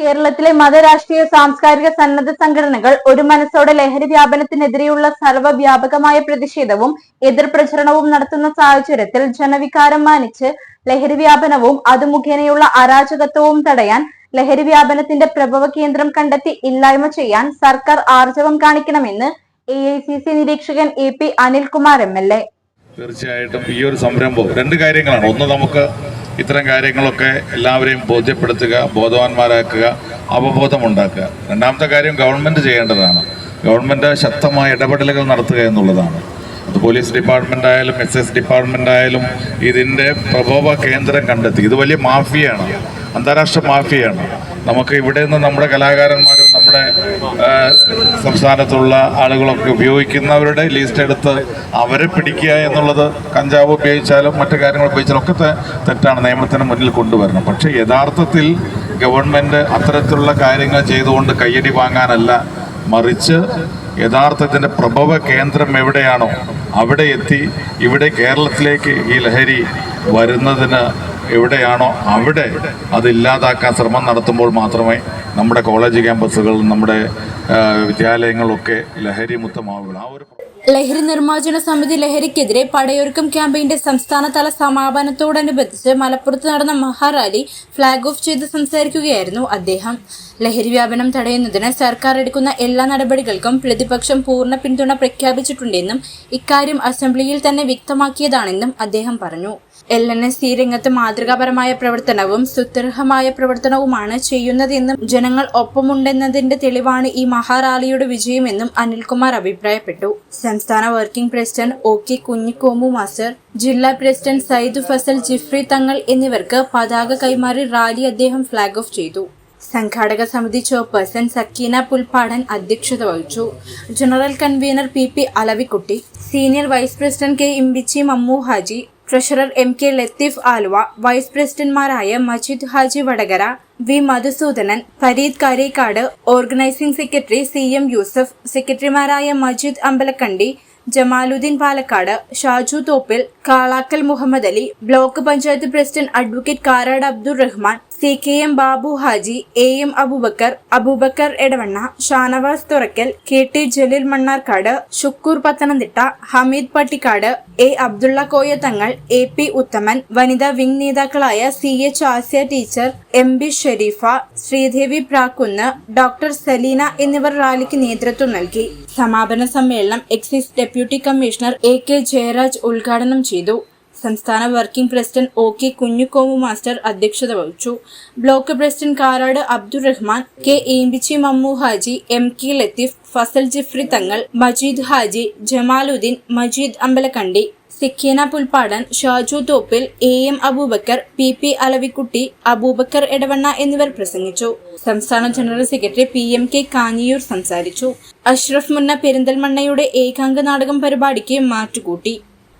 കേരളത്തിലെ മതരാഷ്ട്രീയ സാംസ്കാരിക സന്നദ്ധ സംഘടനകൾ ഒരു മനസ്സോടെ ലഹരി വ്യാപനത്തിനെതിരെയുള്ള സർവവ്യാപകമായ പ്രതിഷേധവും എതിർ പ്രചരണവും നടത്തുന്ന സാഹചര്യത്തിൽ ജനവികാരം മാനിച്ച് ലഹരി വ്യാപനവും അത് മുഖേനയുള്ള അരാജകത്വവും തടയാൻ ലഹരി വ്യാപനത്തിന്റെ പ്രഭവ കേന്ദ്രം കണ്ടെത്തി ഇല്ലായ്മ ചെയ്യാൻ സർക്കാർ ആർജവം കാണിക്കണമെന്ന് എ ഐ സി സി നിരീക്ഷകൻ A P Anilkumar M L A തീർച്ചയായിട്ടും ഈ ഒരു സംരംഭം രണ്ട് കാര്യങ്ങളാണ്. ഒന്ന് നമുക്ക് ഇത്തരം കാര്യങ്ങളൊക്കെ എല്ലാവരെയും ബോധ്യപ്പെടുത്തുക ബോധവാന്മാരാക്കുക അവബോധമുണ്ടാക്കുക. രണ്ടാമത്തെ കാര്യം ഗവൺമെന്റ് ചെയ്യേണ്ടതാണ്. ഗവൺമെന്റ് ശക്തമായ ഇടപെടലുകൾ നടത്തുക എന്നുള്ളതാണ്. അത് പോലീസ് ഡിപ്പാർട്ട്മെന്റ് ആയാലും എസ് എസ് ഡിപ്പാർട്ട്മെന്റ് ആയാലും ഇതിന്റെ പ്രഭവ കേന്ദ്രം കണ്ടെത്തി. ഇത് വലിയ മാഫിയാണ് അന്താരാഷ്ട്ര മാഫിയാണ് നമുക്ക് ഇവിടെ നിന്ന് നമ്മുടെ കലാകാരന്മാരും നമ്മുടെ സംസ്ഥാനത്തുള്ള ആളുകളൊക്കെ ഉപയോഗിക്കുന്നവരുടെ ലിസ്റ്റ് എടുത്ത് അവരെ പിടിക്കുക എന്നുള്ളത് കഞ്ചാവ് ഉപയോഗിച്ചാലും മറ്റു കാര്യങ്ങൾ ഉപയോഗിച്ചാലും ഒക്കെ തെറ്റാണ്. നിയമത്തിന് മുന്നിൽ കൊണ്ടുവരണം. പക്ഷേ യഥാർത്ഥത്തിൽ ഗവൺമെന്റ് അത്തരത്തിലുള്ള കാര്യങ്ങൾ ചെയ്തുകൊണ്ട് കയ്യടി വാങ്ങാനല്ല മറിച്ച് യഥാർത്ഥത്തിന്റെ പ്രഭവ കേന്ദ്രം എവിടെയാണോ അവിടെ എത്തി ഇവിടെ കേരളത്തിലേക്ക് ഈ ലഹരി വരുന്നതിന് എവിടെയാണോ അവിടെ അത് ഇല്ലാതാക്കാൻ ശ്രമം നടത്തുമ്പോൾ മാത്രമേ നമ്മുടെ കോളേജ് ക്യാമ്പസുകൾ നമ്മുടെ വിദ്യാലയങ്ങളൊക്കെ ലഹരി മുക്തമാവുകയുള്ളൂ. ആ ഒരു ലഹരി നിർമ്മാർജന സമിതി ലഹരിക്കെതിരെ പടയൊരുക്കം ക്യാമ്പയിന്റെ സംസ്ഥാനതല സമാപനത്തോടനുബന്ധിച്ച് മലപ്പുറത്ത് നടന്ന മഹാറാലി ഫ്ളാഗ് ഓഫ് ചെയ്ത് സംസാരിക്കുകയായിരുന്നു അദ്ദേഹം. ലഹരി വ്യാപനം തടയുന്നതിന് സർക്കാർ എടുക്കുന്ന എല്ലാ നടപടികൾക്കും പ്രതിപക്ഷം പൂർണ പിന്തുണ പ്രഖ്യാപിച്ചിട്ടുണ്ടെന്നും ഇക്കാര്യം അസംബ്ലിയിൽ തന്നെ വ്യക്തമാക്കിയതാണെന്നും അദ്ദേഹം പറഞ്ഞു. എൽ എൻ എസ് ഈ രംഗത്ത് മാതൃകാപരമായ പ്രവർത്തനവും സുത്യർഹമായ പ്രവർത്തനവുമാണ് ചെയ്യുന്നതെന്നും ജനങ്ങൾ ഒപ്പമുണ്ടെന്നതിന്റെ തെളിവാണ് ഈ മഹാറാലിയുടെ വിജയമെന്നും അനിൽകുമാർ അഭിപ്രായപ്പെട്ടു. സംസ്ഥാന working president O K Kunhikomu master ജില്ലാ പ്രസിഡന്റ് സയ്യിദ് ഫസൽ ജിഫ്രി തങ്ങൾ എന്നിവർക്ക് പതാക കൈമാറി റാലി അദ്ദേഹം ഫ്ളാഗ് ഓഫ് ചെയ്തു. സംഘാടക സമിതി ചെയർപേഴ്സൺ സക്കീന പുൽപാടൻ അധ്യക്ഷത വഹിച്ചു. General convener P P Alavikutty senior vice president K Imbichi Mammu Haji treasurer M K Latheef Aluva vice പ്രസിഡന്റ്മാരായ Majeed Haji Vadakara V Madhusoodanan Fareed Karekkad organising secretary C M Yusuf സെക്രട്ടറിമാരായ Majeed Ambalakkandi Jamaluddin Palakkad Shaju Thoppil Kalakkal Muhammad Ali block panchayat president advocate Karad Abdul Rahman C K M Babu Haji A M Aboobacker Aboobacker Edavanna Shanavas Thurakkal K T Jaleel Mannarkkad Shukkoor Pathanamthitta Hameed Pattikkad A Abdulla Koya Thangal A P Uthaman വനിതാ wing നേതാക്കളായ C H Asiya teacher M B Sherifa Sreedevi Prakkunnu doctor Saleena എന്നിവർ റാലിക്ക് നേതൃത്വം നൽകി. സമാപന സമ്മേളനം excise deputy commissioner A K Jayaraj ഉദ്ഘാടനം ചെയ്തു. സംസ്ഥാന working president O K Kunhikomu master അധ്യക്ഷത വഹിച്ചു. Block president Karad Abdul Rahman K Embichi Mammu Haji M K Latheef Fazal Jifri Thangal Majeed Haji Jamaluddin Majeed Ambalakkandi Sikheena Pulppadan Shaju Thoppil A M Aboobacker P P Alavikutty Aboobacker Edavanna എന്നിവർ പ്രസംഗിച്ചു. സംസ്ഥാന general secretary P M K Kanhiyoor സംസാരിച്ചു. അഷ്റഫ് മുന്ന പെരിന്തൽമണ്ണയുടെ ഏകാംഗ നാടകം പരിപാടിക്ക് മാറ്റുകൂട്ടി.